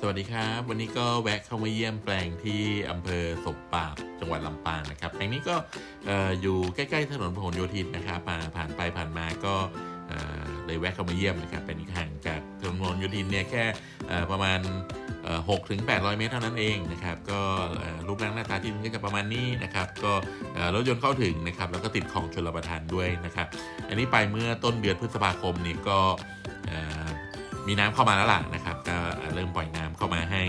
สวัสดีครับ วันนี้ก็แวะเข้ามาเยี่ยมแปลงที่อำเภอศพปราบจังหวัดลำปางนะครับแปลงนี้ก็เอ่อยู่ใกล้ๆถนนพหลโยธินนะครับผ่านผ่านไปผ่านมาก็เลยแวะเข้ามาเยี่ยมนะครับเป็นห่างจากถนนพหลโยธินเนี่ยแค่ประมาณหกถึงแปดร้อยเมตรเท่านั้นเองนะครับก็รูปร่างหน้าตาที่ดินก็จะประมาณนี้นะครับก็รถยนต์เข้าถึงนะครับแล้วก็ติดคลองชลประทานด้วยนะครับอันนี้ไปเมื่อต้นเดือนพฤษภาคมนี่ก็มีน้ำเข้ามาแล้วล่ะนะ ก็เริ่มปล่อยน้ำเข้ามาให้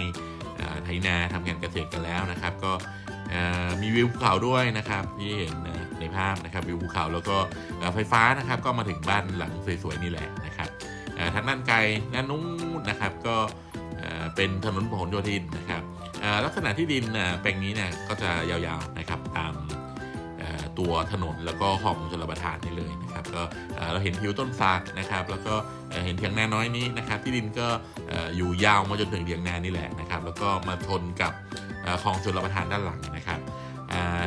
ไถนาทำการเกษตรกันแล้วนะครับ ก็มีวิวภูเขาด้วยนะครับที่เห็นในภาพนะครับวิวภูเขาแล้วก็ไฟฟ้านะครับก็มาถึงบ้านหลังสวยๆนี่แหละนะครับทางด้านไกลด้านนู้นนะครับก็เป็นถนนพหลโยธินนะครับลักษณะที่ดินแปลงนี้เนี่ยก็จะยาวๆนะครับตาม ตัวถนนแล้วก็ของชลประทานนี่เลยนะครับก็เราเห็นทิวต้นซากนะครับ แล้วก็เห็นเทียงนาน้อยนี้นะครับที่ดินก็อยู่ยาวมาจนถึงเทียงนานี่แหละนะครับ แล้วก็มาชนกับคลองชลประทานด้านหลังนะครับ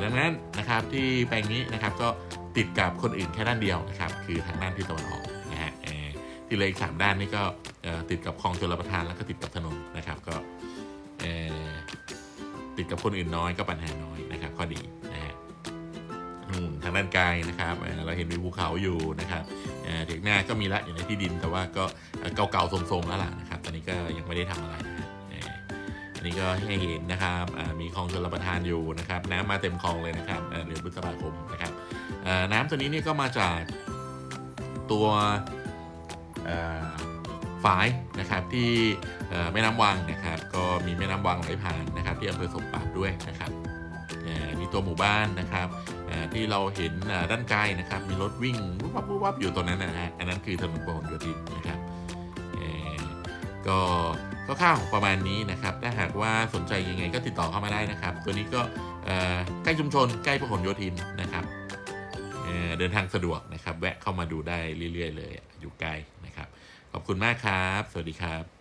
ดังนั้นนะครับที่แปลงนี้นะครับก็ติดกับคนอื่นแค่ด้านเดียวนะครับคือทางด้านที่ตะวันออกนะฮะที่เหลยอีกสามด้านนี่ก็ติดกับคลองชลประทานแล้วก็ติดกับถนนนะครับก็ติดกับคนอื่นน้อยก็ปัญหาน้อยนะครับข้อดี ทางด้านไกลนะครับเราเห็นมีภูเขาอยู่นะครับเถียงหน้าก็มีละอยู่ในที่ดิน แต่ว่าก็เก่าๆทรมๆแล้วล่ะนะครับตอนนี้ก็ยังไม่ได้ทำอะไรอันนี้ก็ให้เห็นนะครับมีคลองชลประทานอยู่นะครับน้ำมาเต็มคลองเลยนะครับเดือนพฤษภาคมนะครับน้ำตัวนี้นี่ก็มาจากตัวฝายนะครับที่แม่น้ำวังนะครับ ก็มีแม่น้ำวังไหลผ่านนะครับ ที่อำเภอศพปราบด้วยนะครับมีตัวหมู่บ้านนะครับ ที่เราเห็นด้านไกลนะครับ มีรถวิ่งวุบวับวุบวับอยู่ตรงนั้นนะฮะอันนั้นคือถนนพหลโยธินนะครับก็ก็ข้าวๆประมาณนี้นะครับ ถ้าหากว่าสนใจยังไงก็ติดต่อเข้ามาได้นะครับ ตัวนี้ก็ใกล้ชุมชนใกล้พหลโยธินนะครับเดินทางสะดวกนะครับ แวะเข้ามาดูได้เรื่อย ๆ เลยอยู่ใกล้นะครับ ขอบคุณมากครับ สวัสดีครับ